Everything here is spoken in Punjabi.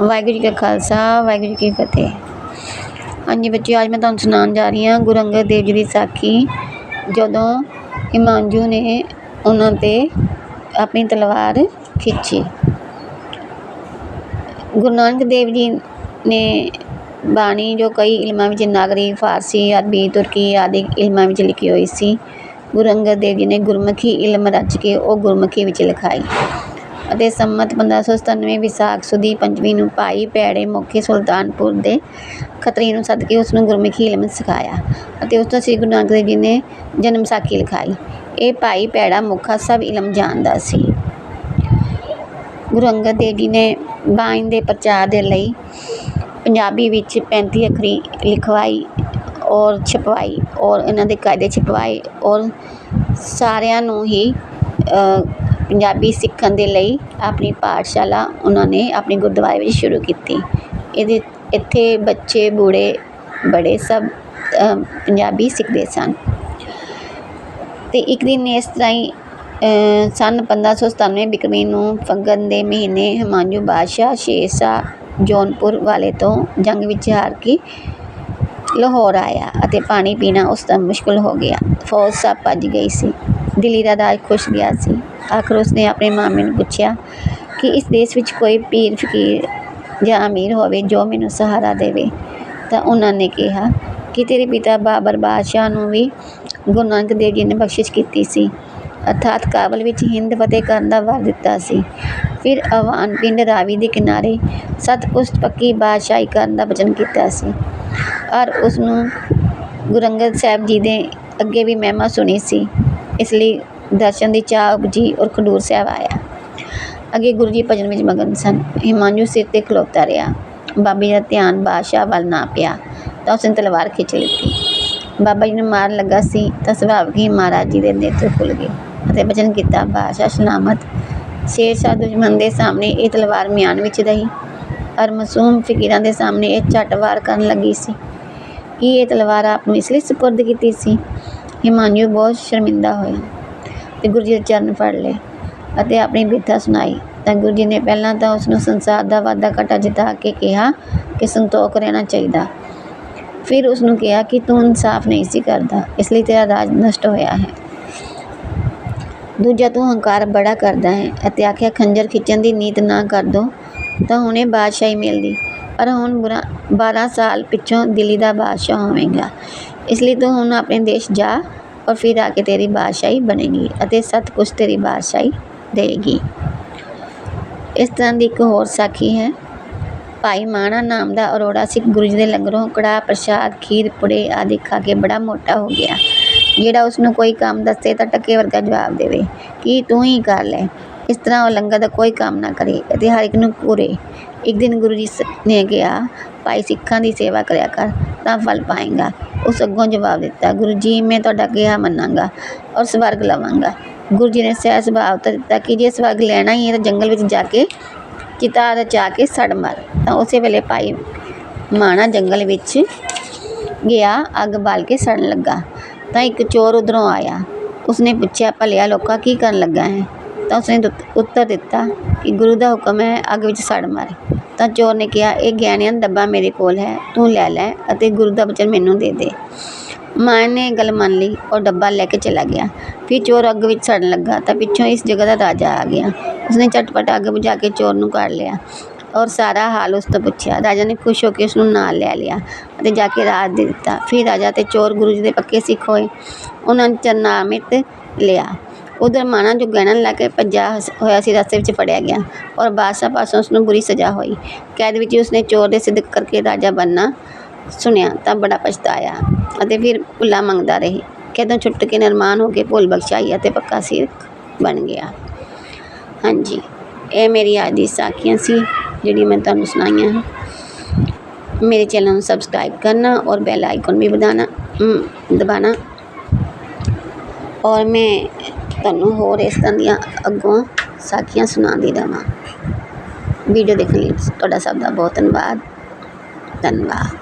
ਵਾਹਿਗੁਰੂ ਜੀ ਕਾ ਖਾਲਸਾ, ਵਾਹਿਗੁਰੂ ਜੀ ਕੀ ਫਤਿਹ। ਹਾਂਜੀ ਬੱਚਿਓ, ਅੱਜ ਮੈਂ ਤੁਹਾਨੂੰ ਸੁਣਾਉਣ ਜਾ ਰਹੀ ਹਾਂ ਗੁਰੂ ਅੰਗਦ ਦੇਵ ਜੀ ਦੀ ਸਾਖੀ। ਜਦੋਂ ਹਿਮਾਂਜੂ ਨੇ ਉਹਨਾਂ 'ਤੇ ਆਪਣੀ ਤਲਵਾਰ ਖਿੱਚੀ। ਗੁਰੂ ਨਾਨਕ ਦੇਵ ਜੀ ਨੇ ਬਾਣੀ ਜੋ ਕਈ ਇਲਮਾਂ ਵਿੱਚ ਨਾਗਰੀ, ਫਾਰਸੀ, ਅਰਬੀ, ਤੁਰਕੀ ਆਦਿ ਇਲਮਾਂ ਵਿੱਚ ਲਿਖੀ ਹੋਈ ਸੀ ਗੁਰੂ ਅੰਗਦ ਦੇਵ ਜੀ ਨੇ ਗੁਰਮੁਖੀ ਇਲਮ ਰਚ ਕੇ ਉਹ ਗੁਰਮੁਖੀ ਵਿੱਚ ਲਿਖਾਈ। ਅਤੇ ਸੰਮਤ 1597 ਵਿਸਾਖ ਸੁਦੀ ਪੰਜਵੀਂ ਨੂੰ ਭਾਈ ਭੈੜੇ ਮੌਕੇ ਸੁਲਤਾਨਪੁਰ ਦੇ ਖਤਰੀ ਨੂੰ ਸੱਦ ਕੇ ਉਸ ਨੂੰ ਗੁਰਮੁਖੀ ਇਲਮ ਸਿਖਾਇਆ ਅਤੇ ਉਸ ਤੋਂ ਸ੍ਰੀ ਗੁਰੂ ਨਾਨਕ ਦੇਵ ਜੀ ਨੇ ਜਨਮ ਸਾਖੀ ਲਿਖਾਈ। ਇਹ ਭਾਈ ਭੈੜਾ ਮੁਖਾ ਸਭ ਇਲਮ ਜਾਣਦਾ ਸੀ। ਗੁਰੂ ਅੰਗਦ ਦੇਵ ਜੀ ਨੇ ਬਾਣੀ ਦੇ ਪ੍ਰਚਾਰ ਦੇ ਲਈ ਪੰਜਾਬੀ ਵਿੱਚ 35 ਅੱਖਰੀ ਲਿਖਵਾਈ ਔਰ ਛਪਵਾਈ ਔਰ ਇਹਨਾਂ ਦੇ ਕਾਇਦੇ ਛਪਵਾਏ ਔਰ ਸਾਰਿਆਂ ਨੂੰ ਹੀ ਪੰਜਾਬੀ ਸਿੱਖਣ ਦੇ ਲਈ ਆਪਣੀ ਪਾਠਸ਼ਾਲਾ ਉਹਨਾਂ ਨੇ ਆਪਣੇ ਗੁਰਦੁਆਰੇ ਵਿੱਚ ਸ਼ੁਰੂ ਕੀਤੀ। ਇਹਦੇ ਇੱਥੇ ਬੱਚੇ ਬੂੜੇ ਬੜੇ ਸਭ ਪੰਜਾਬੀ ਸਿੱਖਦੇ ਸਨ। ਅਤੇ ਇੱਕ ਦਿਨ ਇਸ ਤਰ੍ਹਾਂ ਹੀ ਸੰਨ 1597 ਬਿਕਰਮੀ ਨੂੰ ਫੱਗਣ ਦੇ ਮਹੀਨੇ ਹਿਮਾਂਜੂ ਬਾਦਸ਼ਾਹ ਸ਼ੇਰ ਸ਼ਾਹ ਜੌਨਪੁਰ ਵਾਲੇ ਤੋਂ ਜੰਗ ਵਿੱਚ ਹਾਰ ਕੇ ਲਾਹੌਰ ਆਇਆ ਅਤੇ ਪਾਣੀ ਪੀਣਾ ਉਸ ਦਾ ਮੁਸ਼ਕਲ ਹੋ ਗਿਆ। ਫੌਜ ਸਭ ਭੱਜ ਗਈ ਸੀ। ਦਿੱਲੀ ਦਾ ਰਾਜ ਖੁਸ਼ ਗਿਆ ਸੀ। ਆਖਰ ਉਸਨੇ ਆਪਣੇ ਮਾਮੇ ਨੂੰ ਪੁੱਛਿਆ ਕਿ ਇਸ ਦੇਸ਼ ਵਿੱਚ ਕੋਈ ਪੀਰ ਫਕੀਰ ਜਾਂ ਅਮੀਰ ਹੋਵੇ ਜੋ ਮੈਨੂੰ ਸਹਾਰਾ ਦੇਵੇ, ਤਾਂ ਉਹਨਾਂ ਨੇ ਕਿਹਾ ਕਿ ਤੇਰੇ ਪਿਤਾ ਬਾਬਰ ਬਾਦਸ਼ਾਹ ਨੂੰ ਵੀ ਗੁਰੂ ਨਾਨਕ ਦੇਵ ਜੀ ਨੇ ਬਖਸ਼ਿਸ਼ ਕੀਤੀ ਸੀ, ਅਰਥਾਤ ਕਾਬਲ ਵਿੱਚ ਹਿੰਦ ਫਤਿਹ ਕਰਨ ਦਾ ਵਰ ਦਿੱਤਾ ਸੀ। ਫਿਰ ਅਵਾਨ ਪਿੰਡ ਰਾਵੀ ਦੇ ਕਿਨਾਰੇ ਸਤਪੁਸ਼ਟ ਪੱਕੀ ਬਾਦਸ਼ਾਹੀ ਕਰਨ ਦਾ ਵਚਨ ਕੀਤਾ ਸੀ। ਔਰ ਉਸ ਨੂੰ ਗੁਰੂ ਅੰਗਦ ਸਾਹਿਬ ਜੀ ਦੇ ਅੱਗੇ ਵੀ ਮਹਿਮਾ ਸੁਣੀ ਸੀ। ਇਸ ਲਈ ਦਰਸ਼ਨ ਦੀ ਚਾਹ ਉਪਜੀ ਔਰ ਖਡੂਰ ਸਾਹਿਬ ਆਇਆ। ਅੱਗੇ ਗੁਰੂ ਜੀ ਭਜਨ ਵਿੱਚ ਮਗਨ ਸਨ। ਹਿਮਾਂਜੂ ਸਿਰ 'ਤੇ ਖਲੋਤਾ ਰਿਹਾ। ਬਾਬੇ ਦਾ ਧਿਆਨ ਬਾਦਸ਼ਾਹ ਵੱਲ ਨਾ ਪਿਆ ਤਾਂ ਉਸਨੇ ਤਲਵਾਰ ਖਿੱਚ ਲਿੱਤੀ। ਬਾਬਾ ਜੀ ਨੂੰ ਮਾਰਨ ਲੱਗਾ ਸੀ ਤਾਂ ਸੁਭਾਵਿਕ ਹੀ ਮਹਾਰਾਜ ਜੀ ਦੇ ਨੇਤਰ ਖੁੱਲ੍ਹ ਗਏ ਅਤੇ ਵਚਨ ਕੀਤਾ, ਬਾਦਸ਼ਾਹ, ਸਲਾਮਤ। ਸ਼ੇਰ ਸ਼ਾਹ ਦੁਸ਼ਮਣ ਦੇ ਸਾਹਮਣੇ ਇਹ ਤਲਵਾਰ ਮਿਆਨ ਵਿੱਚ ਰਹੀ ਔਰ ਮਾਸੂਮ ਫਕੀਰਾਂ ਦੇ ਸਾਹਮਣੇ ਇਹ ਝੱਟ ਵਾਰ ਕਰਨ ਲੱਗੀ ਸੀ। ਕੀ ਇਹ ਤਲਵਾਰ ਆਪ ਨੂੰ ਇਸ ਲਈ ਸਪੁਰਦ ਕੀਤੀ ਸੀ? ਹਿਮਾਂਜੂ ਬਹੁਤ ਸ਼ਰਮਿੰਦਾ ਹੋਇਆ। ਅਤੇ ਗੁਰੂ ਜੀ ਦੇ ਚਰਨ ਫੜ ਲਏ ਅਤੇ ਆਪਣੀ ਬਿਰਥਾ ਸੁਣਾਈ। ਤਾਂ ਗੁਰੂ ਜੀ ਨੇ ਪਹਿਲਾਂ ਤਾਂ ਉਸਨੂੰ ਸੰਸਾਰ ਦਾ ਵਾਧਾ ਘਾਟਾ ਜਿਤਾ ਕੇ ਕਿਹਾ ਕਿ ਸੰਤੋਖ ਰਹਿਣਾ ਚਾਹੀਦਾ। ਫਿਰ ਉਸਨੂੰ ਕਿਹਾ ਕਿ ਤੂੰ ਇਨਸਾਫ ਨਹੀਂ ਸੀ ਕਰਦਾ, ਇਸ ਲਈ ਤੇਰਾ ਰਾਜ ਨਸ਼ਟ ਹੋਇਆ ਹੈ। ਦੂਜਾ, ਤੂੰ ਹੰਕਾਰ ਬੜਾ ਕਰਦਾ ਹੈ ਅਤੇ ਆਖਿਆ, ਖੰਜਰ ਖਿੱਚਣ ਦੀ ਨੀਤ ਨਾ ਕਰ ਦੋ, ਤਾਂ ਹੁਣੇ ਬਾਦਸ਼ਾਹੀ ਮਿਲਦੀ। ਪਰ ਹੁਣ ਬੁਰਾ 12 ਸਾਲ ਪਿੱਛੋਂ ਦਿੱਲੀ ਦਾ ਬਾਦਸ਼ਾਹ ਹੋਵੇਗਾ। ਇਸ ਲਈ ਤੂੰ ਹੁਣ ਆਪਣੇ ਦੇਸ਼ ਜਾ ਔਰ ਫਿਰ ਆ ਕੇ ਤੇਰੀ ਬਾਦਸ਼ਾਹੀ ਬਣੇਗੀ ਅਤੇ ਸਤ ਕੁਛ ਤੇਰੀ ਬਾਦਸ਼ਾਹੀ ਦੇਗੀ ਇਸ ਤਰ੍ਹਾਂ ਦੀ ਇੱਕ ਹੋਰ ਸਾਖੀ ਹੈ। ਭਾਈ ਮਾਣਾ ਨਾਮ ਦਾ ਅਰੋੜਾ ਸਿੱਖ ਗੁਰੂ ਜੀ ਦੇ ਲੰਗਰੋਂ ਕੜਾਹ, ਪ੍ਰਸ਼ਾਦ, ਖੀਰ, ਪੁੜੇ ਆਦਿ ਖਾ ਕੇ ਬੜਾ ਮੋਟਾ ਹੋ ਗਿਆ। ਜਿਹੜਾ ਉਸ ਨੂੰ ਕੋਈ ਕੰਮ ਦੱਸੇ ਤਾਂ ਟੱਕੇ ਵਰਗਾ ਜਵਾਬ ਦੇਵੇ, ਕਿ ਤੂੰ ਹੀ ਕਰ ਲੈ। ਇਸ ਤਰ੍ਹਾਂ ਉਹ ਲੰਗਰ ਦਾ ਕੋਈ ਕੰਮ ਨਾ ਕਰੇ ਅਤੇ ਹਰ ਇੱਕ ਨੂੰ ਪੂਰੇ। ਇੱਕ ਦਿਨ ਗੁਰੂ ਜੀ ਨੇ ਕਿਹਾ, ਭਾਈ ਸਿੱਖਾਂ ਦੀ ਸੇਵਾ ਕਰਿਆ ਕਰ, ਤਾਂ ਫਲ ਪਾਏਗਾ। ਉਸ ਅੱਗੋਂ ਜਵਾਬ ਦਿੱਤਾ, ਗੁਰੂ ਜੀ, ਮੈਂ ਤੁਹਾਡਾ ਕਿਹਾ ਮੰਨਾਂਗਾ ਔਰ ਸਵਰਗ ਲਵਾਂਗਾ। ਗੁਰੂ ਜੀ ਨੇ ਸਹਿ ਸੁਭਾਅ ਉੱਤਰ ਦਿੱਤਾ ਕਿ ਜੇ ਸਵਰਗ ਲੈਣਾ ਹੀ ਹੈ ਤਾਂ ਜੰਗਲ ਵਿੱਚ ਜਾ ਕੇ ਚਿਤਾ ਰਚਾ ਕੇ ਸੜ ਮਰ। ਤਾਂ ਉਸੇ ਵੇਲੇ ਭਾਈ ਮਾਣਾ ਜੰਗਲ ਵਿੱਚ ਗਿਆ, ਅੱਗ ਬਾਲ ਕੇ ਸੜਨ ਲੱਗਾ। ਤਾਂ ਇੱਕ ਚੋਰ ਉਧਰੋਂ ਆਇਆ। ਉਸਨੇ ਪੁੱਛਿਆ, ਭਲਿਆ ਲੋਕਾ, ਕੀ ਕਰਨ ਲੱਗਾ ਹੈ? ਤਾਂ ਉਸਨੇ ਉੱਤਰ ਦਿੱਤਾ ਕਿ ਗੁਰੂ ਦਾ ਹੁਕਮ ਹੈ ਅੱਗ ਵਿੱਚ ਸੜ ਮਰ। ਤਾਂ ਚੋਰ ਨੇ ਕਿਹਾ, ਇਹ ਗਿਆਨਿਆਂ ਦਾ ਡੱਬਾ ਮੇਰੇ ਕੋਲ ਹੈ, ਤੂੰ ਲੈ ਲੈ ਅਤੇ ਗੁਰੂ ਦਾ ਬਚਨ ਮੈਨੂੰ ਦੇ ਦੇ। ਮਾਂ ਨੇ ਇਹ ਗੱਲ ਮੰਨ ਲਈ ਔਰ ਡੱਬਾ ਲੈ ਕੇ ਚਲਾ ਗਿਆ। ਫਿਰ ਚੋਰ ਅੱਗ ਵਿੱਚ ਸੜਨ ਲੱਗਾ ਤਾਂ ਪਿੱਛੋਂ ਇਸ ਜਗ੍ਹਾ ਦਾ ਰਾਜਾ ਆ ਗਿਆ। ਉਸਨੇ ਝਟਪਟ ਅੱਗ ਬੁਝਾ ਕੇ ਚੋਰ ਨੂੰ ਕੱਢ ਲਿਆ ਔਰ ਸਾਰਾ ਹਾਲ ਉਸ ਤੋਂ ਪੁੱਛਿਆ। ਰਾਜਾ ਨੇ ਖੁਸ਼ ਹੋ ਕੇ ਉਸ ਨੂੰ ਨਾਲ ਲੈ ਲਿਆ ਅਤੇ ਜਾ ਕੇ ਰਾਜ ਦੇ ਦਿੱਤਾ। ਫਿਰ ਰਾਜਾ ਤੇ ਚੋਰ ਗੁਰੂ ਜੀ ਦੇ ਪੱਕੇ ਸਿੱਖ ਹੋਏ। ਉਹਨਾਂ ਨੇ ਚਰਨਾਮਿਤ ਲਿਆ। ਉਧਰ ਮਾਣਾ ਜੋ ਗਹਿਣਾ ਲੈ ਕੇ ਭੱਜਿਆ ਹਸ ਹੋਇਆ ਸੀ, ਰਸਤੇ ਵਿੱਚ ਫੜਿਆ ਗਿਆ ਔਰ ਬਾਦਸ਼ਾਹ ਪਾਸੋਂ ਉਸਨੂੰ ਬੁਰੀ ਸਜ਼ਾ ਹੋਈ। ਕੈਦ ਵਿੱਚ ਹੀ ਉਸਨੇ ਚੋਰ ਦੇ ਸਿੱਧ ਕਰਕੇ ਰਾਜਾ ਬਣਨਾ ਸੁਣਿਆ ਤਾਂ ਬੜਾ ਪਛਤਾਇਆ ਅਤੇ ਫਿਰ ਭੁੱਲਾ ਮੰਗਦਾ ਰਹੇ। ਕਦੋਂ ਛੁੱਟ ਕੇ ਨਿਰਮਾਨ ਹੋ ਕੇ ਭੁੱਲ ਬਖਸ਼ਾਈ ਅਤੇ ਪੱਕਾ ਸਿੱਖ ਬਣ ਗਿਆ। ਹਾਂਜੀ, ਇਹ ਮੇਰੀ ਅੱਜ ਦੀ ਸਾਖੀਆਂ ਸੀ ਜਿਹੜੀ ਮੈਂ ਤੁਹਾਨੂੰ ਸੁਣਾਈਆਂ ਹਨ। ਮੇਰੇ ਚੈਨਲ ਨੂੰ ਸਬਸਕ੍ਰਾਈਬ ਕਰਨਾ ਔਰ ਬੈਲ ਆਈਕਨ ਵੀ ਦਬਾਣਾ ਦਬਾਣਾ। ਔਰ ਮੈਂ ਤੁਹਾਨੂੰ ਹੋਰ ਇਸ ਤਰ੍ਹਾਂ ਦੀਆਂ ਅੱਗੋਂ ਸਾਖੀਆਂ ਸੁਣਾਉਂਦੀ ਰਹਾਂ ਵੀਡੀਓ ਦੇਖਣ ਲਈ ਤੁਹਾਡਾ ਸਭ ਦਾ ਬਹੁਤ ਧੰਨਵਾਦ। ਧੰਨਵਾਦ।